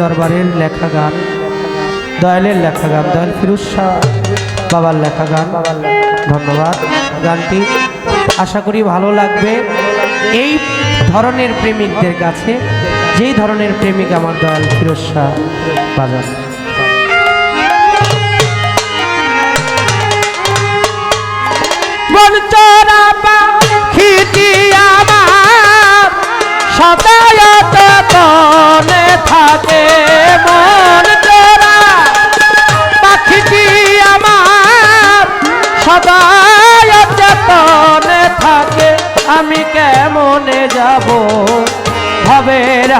দরবারের লেখা গান দয়ালের লেখা গান দয়াল ফিরুজ শাহ বাবার লেখা গান ধন্যবাদ গানটি। আশা করি ভালো লাগবে। এই ধরনের প্রেমিকদের কাছে, যেই ধরনের প্রেমিক আমার দয়াল ফিরোজ শাহ বাজান।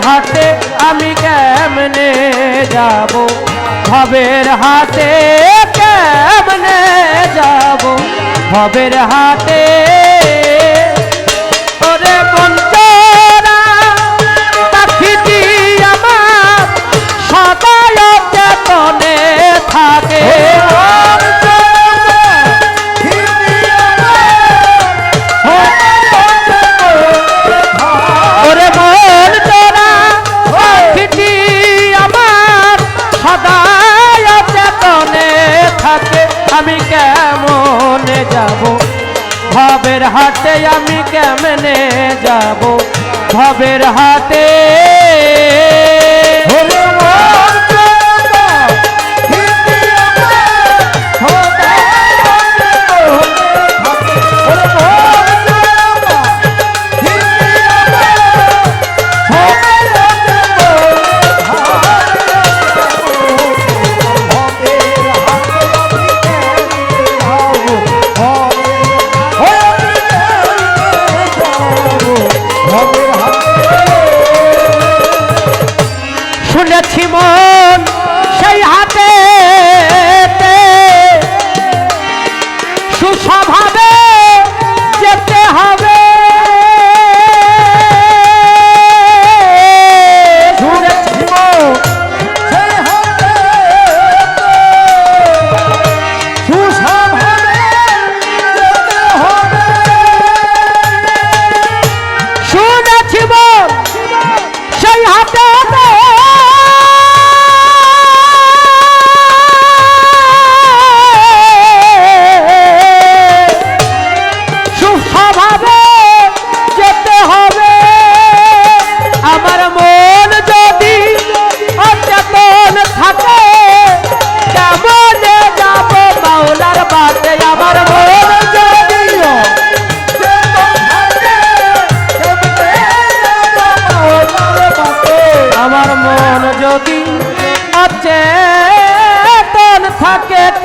হাটে আমি কেমনে যাব? ভবের হাটে কেমনে যাব? ভবের হাটে ওরে চেতনে থাকে। ভবের হাটে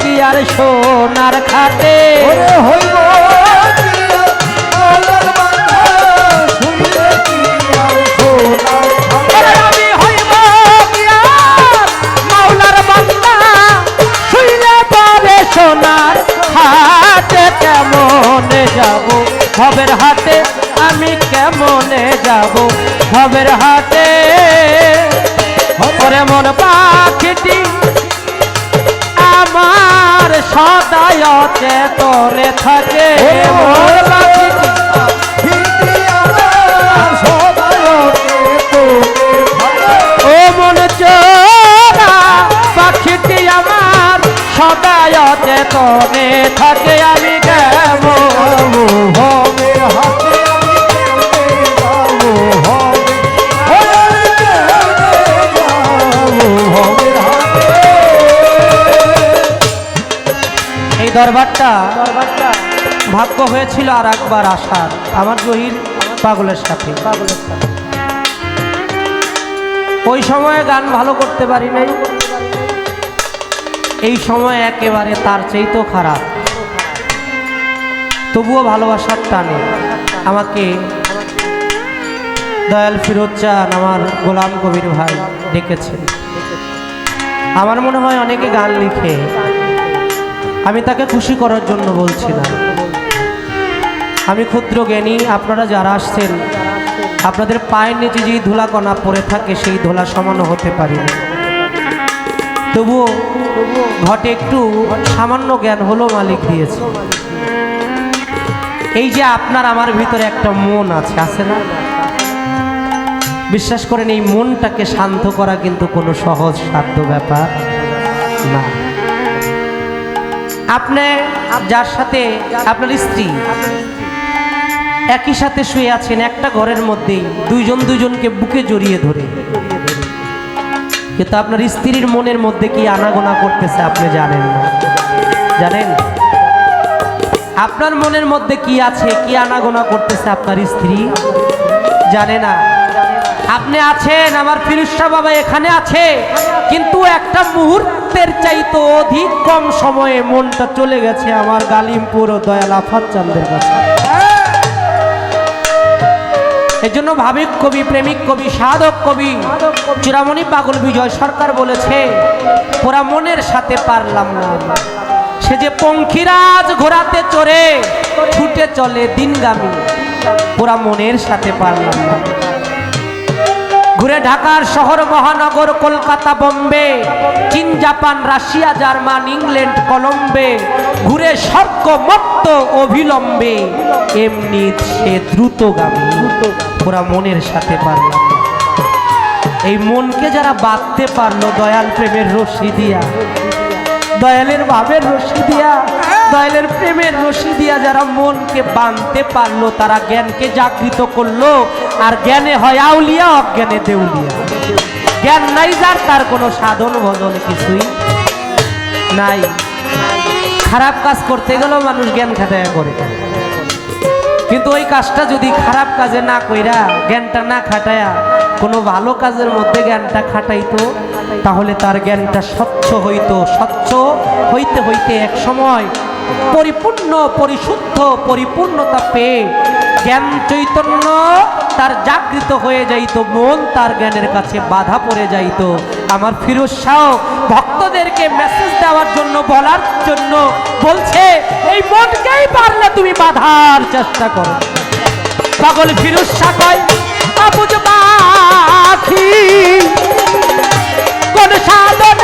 কি আর সোনার খাতে হইব সোনার হাতে কেমনে যাব ভবের হাতে? আমি কেমনে যাব ভবের হাতে? ওরে মন পাখিটি সদায় চেতনে থাকে। ও মন চোরা পাখিটি আমার সদায় চেতনে থাকে। আমি কেমন দরবারটা ভাগ্য হয়েছিল আর একবার আসার। আমার জহির পাগলের সাথে। ওই সময়ে গান ভালো করতে পারি নাই। এই সময় একেবারে তার চেয়ে তো খারাপ। তবুও ভালোবাসার টানে। আমাকে দয়াল ফিরোজ চান, আমার গোলাম কবির ভাই ডেকেছেন। আমার মনে হয় অনেকে গান লিখে আমি তাকে খুশি করার জন্য বলছি না আমি ক্ষুদ্র জ্ঞানী, আপনারা যারা আসছেন, আপনাদের পায়ের নিচে যেই ধুলাকণা পড়ে থাকে, সেই ধুলা সমানও হতে পারি না। তবুও ঘটে একটু সামান্য জ্ঞান হলো মালিক দিয়েছে। এই যে আপনার আমার ভিতরে একটা মন আছে আছে না? বিশ্বাস করেন, এই মনটাকে শান্ত করা কিন্তু কোনো সহজ, সাধ্য ব্যাপার না। আপনি, যার সাথে আপনার স্ত্রী একই সাথে শুয়ে আছেন, একটা ঘরের মধ্যেই দুইজন দুইজনকে বুকে জড়িয়ে ধরে। কিন্তু আপনার স্ত্রীর মনের মধ্যে কি আনাগোনা করতেছে আপনি জানেন না? জানেন? আপনার মনের মধ্যে কি আছে, কি আনাগোনা করতেছে আপনার স্ত্রী? জানে না। আপনি আছেন, আমার ফিরুজা বাবা এখানে আছে। কিন্তু একটা মুহূর্তের চাইতো অধিক কম সময়ে মনটা চলে গেছে আমার গালিমপুর ও দয়াল আফাত চান্দের কাছে। এই জন্য ভাবিক কবি, প্রেমিক কবি, সাধক কবি চূড়ামণি পাগল বিজয় সরকার বলেছে, পোড়া মনের সাথে পারলাম না সে যে পঙ্খিরাজ ঘোরাতে চড়ে, ছুটে চলে দিনগামী। পোড়া মনের সাথে পারলাম না ঘুরে ঢাকার শহর মহানগর, কলকাতা, বোম্বে, চীন, জাপান, রাশিয়া, জার্মান, ইংল্যান্ড, কলম্বে ঘুরে স্বর্গ মত্ত অবিলম্বে এমনি সে দ্রুতগামী, ওরা মনের সাথে পারলাম না। এই মনকে যারা বাঁধতে পারল দয়াল প্রেমের রশি দিয়া, দয়ালের ভাবের রশি দিয়া, দয়ালের প্রেমের রশি দিয়া যারা মনকে বাঁধতে পারল, তারা জ্ঞানকে জাগৃত করল আর জ্ঞানে হয় আউলিয়া, অজ্ঞানে দেউলিয়া। জ্ঞান নাই যার, তার কোনো সাধন ভজন কিছুই নাই। খারাপ কাজ করতে গেলেও মানুষ জ্ঞান খাটায়া করে। কিন্তু ওই কাজটা যদি খারাপ কাজে না কইরা, জ্ঞানটা না খাটায়া, কোনো ভালো কাজের মধ্যে জ্ঞানটা খাটাইতো, তাহলে তার জ্ঞানটা স্বচ্ছ হইতো। স্বচ্ছ হইতে হইতে এক সময় পরিপূর্ণ, পরিশুদ্ধ, পরিপূর্ণতা পেয়ে জ্ঞান চৈতন্য, তার জাগৃত হয়ে যাইত মন, তার জ্ঞানের কাছে বাধা পড়ে যাইত। আমার ফিরোজ শাহ ভক্তদেরকে মেসেজ দেওয়ার জন্য, বলার জন্য বলছে, এই মনকেই পারলে তুমি বাধার চেষ্টা করো। পাগল ফিরোজ শাহ কয় আবুজ পাখি কোন সাধনে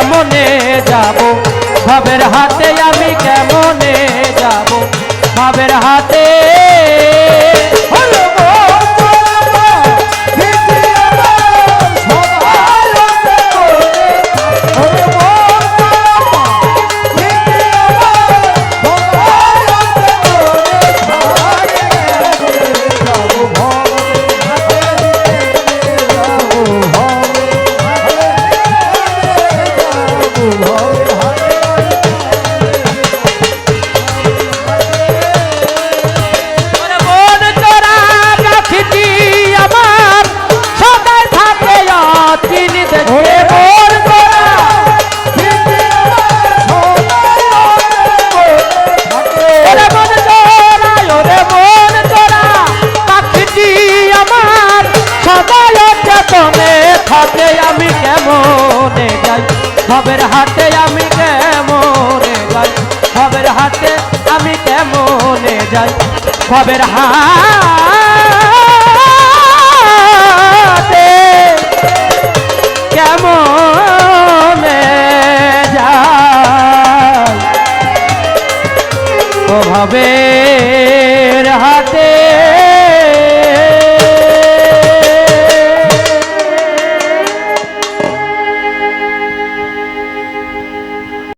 কেমনে যাব? ভাবের হাতে আমি কেমনে যাব? ভাবের হাতে সবের হা